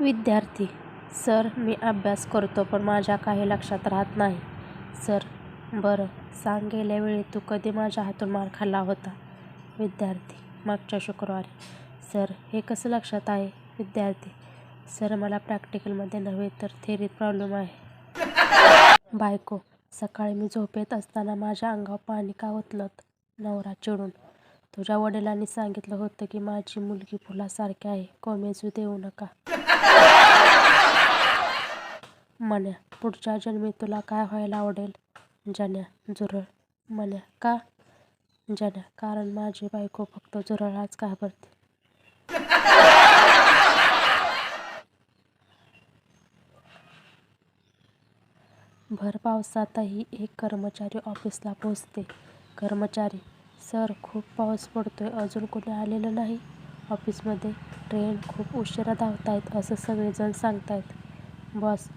विद्यार्थी सर मी अभ्यास करतो पण माझ्या काही लक्षात राहत नाही. सर बरं सांग गेल्या वेळी तू कधी माझ्या हातून मार खाल्ला होता? विद्यार्थी मागच्या शुक्रवारी. सर हे कसं लक्षात आहे? विद्यार्थी सर मला प्रॅक्टिकलमध्ये नव्हे तर थेरीत प्रॉब्लेम आहे. बायको सकाळी मी झोपेत असताना माझ्या अंगावर पाणी का ओतलत? नवरा चिडून. तुझ्या वडिलांनी सांगितलं होतं की माझी मुलगी फुलासारखी आहे. कोमेजू देऊ नका. मन्या पुढच्या जन्मी तुला काय व्हायला आवडेल? जन्या झुरळ. मन्या का? जन्या कारण माझी बायको फक्त झुरळाच घाबरते. भर पावसातही एक कर्मचारी ऑफिसला पोहोचते. कर्मचारी सर खूप पाऊस पडतोय. अजून कोणी आलेलं नाही. ऑफिसमध्ये ट्रेन खूप उशिरा धावतायत असं सगळेजण सांगतायत. बॉस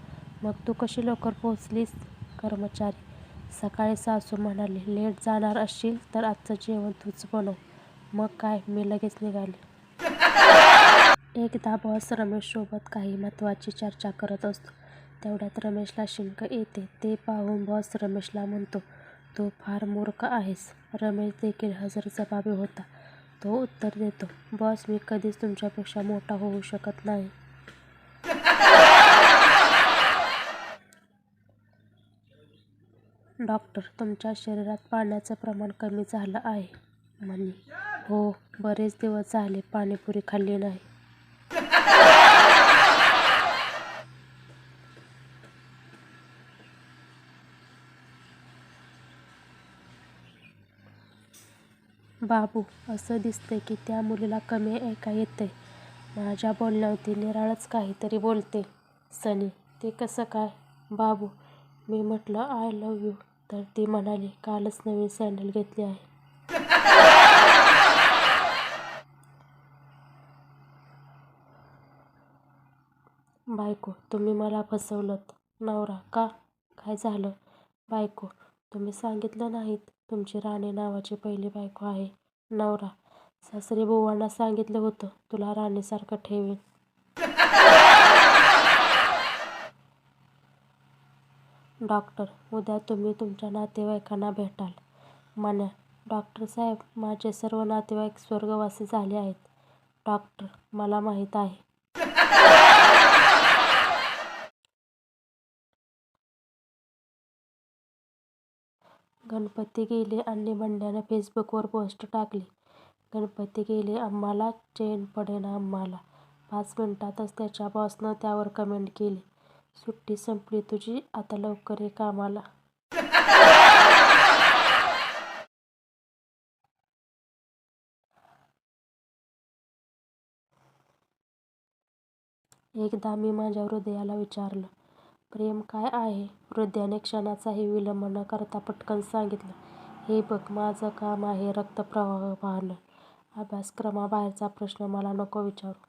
मग तू कशी लवकर पोहोचलीस? कर्मचारी सकाळी सासू म्हणाली लेट जाणार असशील तर आजचं जेवण तूच बनव. मग काय मी लगेच निघाले. एकदा बॉस रमेशसोबत काही महत्त्वाची चर्चा करत असतो. तेवढ्यात रमेशला शिंक येते. ते पाहून बॉस रमेशला म्हणतो तू फार मूर्ख आहेस. रमेश देखील हजरजबाबी होता. तो उत्तर देतो बॉस मी कधीच तुमच्यापेक्षा मोठा होऊ शकत नाही. डॉक्टर तुमच्या शरीरात पाण्याचं प्रमाण कमी झालं आहे. म्हणे हो बरेच दिवस झाले पाणीपुरी खाल्ली नाही. बाबू असं दिसतंय की त्या मुलीला कमी ऐका येतंय. माझ्या बोलण्यावरती निराळच काहीतरी बोलते. सनी ते कसं काय? बाबू मी म्हटलं आय लव्ह यू तर ती म्हणाली कालच नवीन सँडल घेतली आहे. बायको तुम्ही मला फसवलंत. नवरा का? काय झालं? बायको तुम्ही सांगितलं नाहीत. तुमची राणी नावाची पहिली बायको आहे. नवरा. सासरी बुवांना सांगितलं होतं. तुला राणीसारखं ठेवेन. डॉक्टर उद्या तुम्ही तुमच्या नातेवाईकांना भेटाल. मान्या डॉक्टर साहेब माझे सर्व नातेवाईक स्वर्गवासी झाले आहेत. डॉक्टर मला माहीत आहे. गणपती गेले आणि बंड्यानं फेसबुकवर पोस्ट टाकली. गणपती गेले आम्हाला चैन पडेना आम्हाला. पाच मिनिटातच त्याच्या बॉसनं त्यावर कमेंट केली. सुट्टी संपली तुझी आता लवकर ये कामाला. एकदा मी माझ्या हृदयाला विचारलं प्रेम काय आहे? हृदयाने क्षणाचाही विलंब न करता पटकन सांगितलं हे बघ माझं काम आहे रक्तप्रवाह पाहणं. अभ्यासक्रमाबाहेरचा प्रश्न मला नको विचारू.